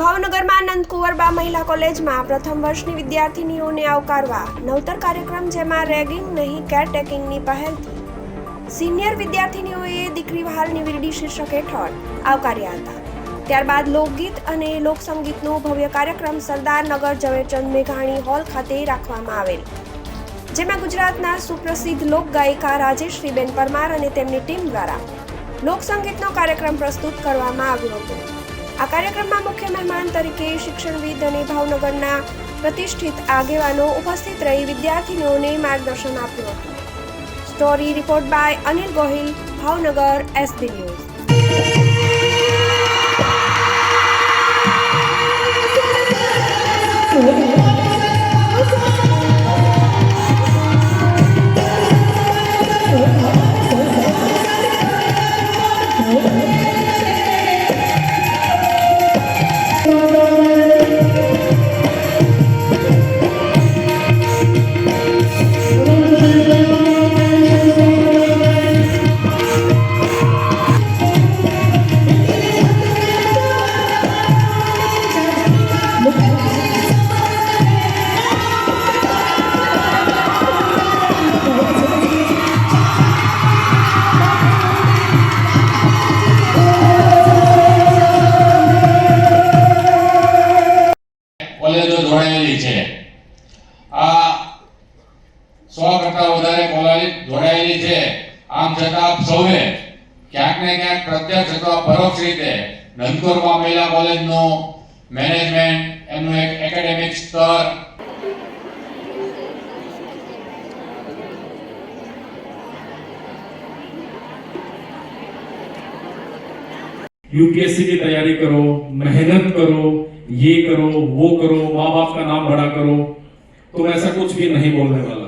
ભાવનગરમાં નંદકુંવરબા મહિલા કોલેજમાં પ્રથમ વર્ષની વિદ્યાર્થીનીઓને આવકારવા નવતર કાર્યક્રમ જેમાં રેગિંગ નહીં કેરટેકિંગની પહેલથી. સિનિયર વિદ્યાર્થીનીઓએ દીકરી વહાલની વીરડી શીર્ષક હેઠળ આવકાર્યા હતા. ત્યારબાદ લોકગીત અને લોકસંગીતનો ભવ્ય કાર્યક્રમ સરદારનગર ઝવેરચંદ મેઘાણી હોલ ખાતે રાખવામાં આવેલ. જેમાં ગુજરાતના સુપ્રસિદ્ધ લોકગાયિકા રાજેશ્રીબેન પરમાર અને તેમની ટીમ દ્વારા લોકસંગીતનો કાર્યક્રમ પ્રસ્તુત કરવામાં આવ્યો હતો. આ કાર્યક્રમમાં મુખ્ય મહેમાન તરીકે શિક્ષણવિદ અને ભાવનગરના પ્રતિષ્ઠિત આગેવાનો ઉપસ્થિત રહી વિદ્યાર્થીનીઓને માર્ગદર્શન આપ્યું હતું. Story report by Anil Gohil Bhavnagar SB news આ સો કરતા વધારે કોલેજ જોડાયેલી છે આમ છતાં આપ સૌએ ક્યાંક ને ક્યાંક પ્રત્યક્ષ અથવા પરોક્ષ રીતે નંદકુરમાં મહિલા કોલેજનું મેનેજમેન્ટ એમનું એક એકેડેમિક સ્તર यूपीएससी की तैयारी करो मेहनत करो ये करो वो करो माँ बाप का नाम बड़ा करो तो ऐसा कुछ भी नहीं बोलने वाला